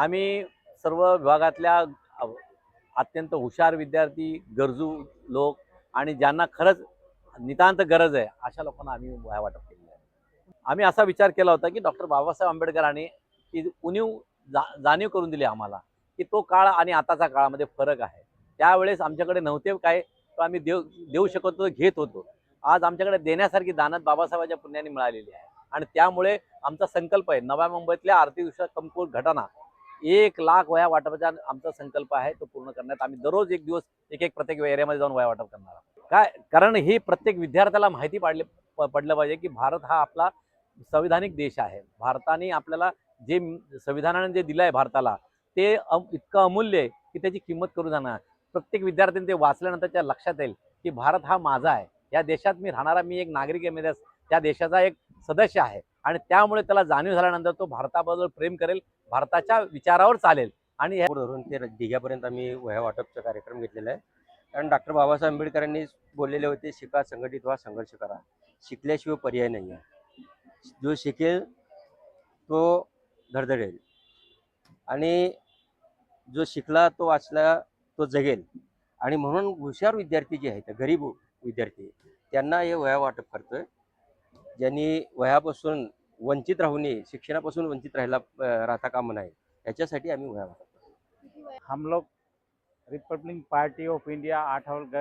आम्ही सर्व विभागातल्या अत्यंत हुशार विद्यार्थी गरजू लोक आणि ज्यांना खरंच नितांत गरज आहे अशा लोकांना आम्ही वह्या वाटप केलेलं आहे. आम्ही असा विचार केला होता की डॉक्टर बाबासाहेब आंबेडकरांनी की उणीव जा जाणीव करून दिली आम्हाला की तो काळ आणि आताचा काळामध्ये फरक आहे. त्यावेळेस आमच्याकडे नव्हते काय तो आम्ही देऊ देऊ शकत होतो घेत होतो. आज आमच्याकडे देण्यासारखी दानत बाबासाहेबांच्या पुण्याने मिळालेली आहे. आणि त्यामुळे आमचा संकल्प आहे नव्या मुंबईतल्या आर्थिकदृष्ट्या कमकुवत घटना एक लाख वया वाटपाचा आमचा संकल्प आहे तो पूर्ण करण्यात. आम्ही दररोज एक दिवस एक एक प्रत्येक एरियामध्ये जाऊन वया वाटप करणार आहोत. काय? कारण ही प्रत्येक विद्यार्थ्याला माहिती पाडले प- पडलं पाहिजे की भारत हा आपला संविधानिक देश आहे. भारताने आपल्याला जे संविधानाने जे दिलं आहे भारताला ते अम- इतकं अमूल्य आहे की त्याची किंमत करू जाणार. प्रत्येक विद्यार्थ्याने ते वाचल्यानंतर त्या लक्षात येईल की भारत हा माझा आहे. या देशात मी राहणारा मी एक नागरिक आहे मी त्या देशाचा एक सदस्य आहे. आणि त्यामुळे त्याला जाणीव झाल्यानंतर तो भारताबद्दल प्रेम करेल भारताच्या विचारावर चालेल. आणि धरून ते दिघ्यापर्यंत आम्ही वह्या वाटपचा कार्यक्रम घेतलेला आहे. कारण डॉक्टर बाबासाहेब आंबेडकरांनी बोललेले होते शिका संघटित व्हा संघर्ष करा. शिकल्याशिवाय पर्याय नाही आहे जो शिकेल तो धडधडेल. आणि जो शिकला तो वाचला तो जगेल. आणि म्हणून हुशार विद्यार्थी जे आहेत गरीब विद्यार्थी त्यांना हे वह्या वाटप करतोय. ज्यांनी वह्यापासून वंचित राहू नये शिक्षणापासून वंचित राहायला अं, राहता कामा नये याच्यासाठी आम्ही करतो. हम लोग Republic Party of India Athawale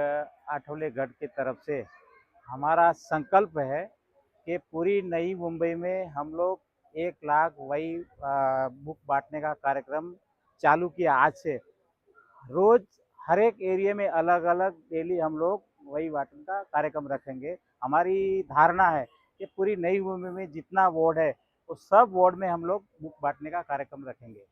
Athawale गढ़ की तरफ़ से हमारा संकल्प है कि पूरी नई मुंबई में हम लोग एक लाख वही बुक बांटने का कार्यक्रम चालू किया आज से। रोज हर एक एरिया में अलग अलग डेली हम लोग वही बांटने का कार्यक्रम रखेंगे। हमारी धारणा है कि पूरी नई मुंबई में जितना वार्ड है उस सब वार्ड में हम लोग बुक बांटने का कार्यक्रम रखेंगे।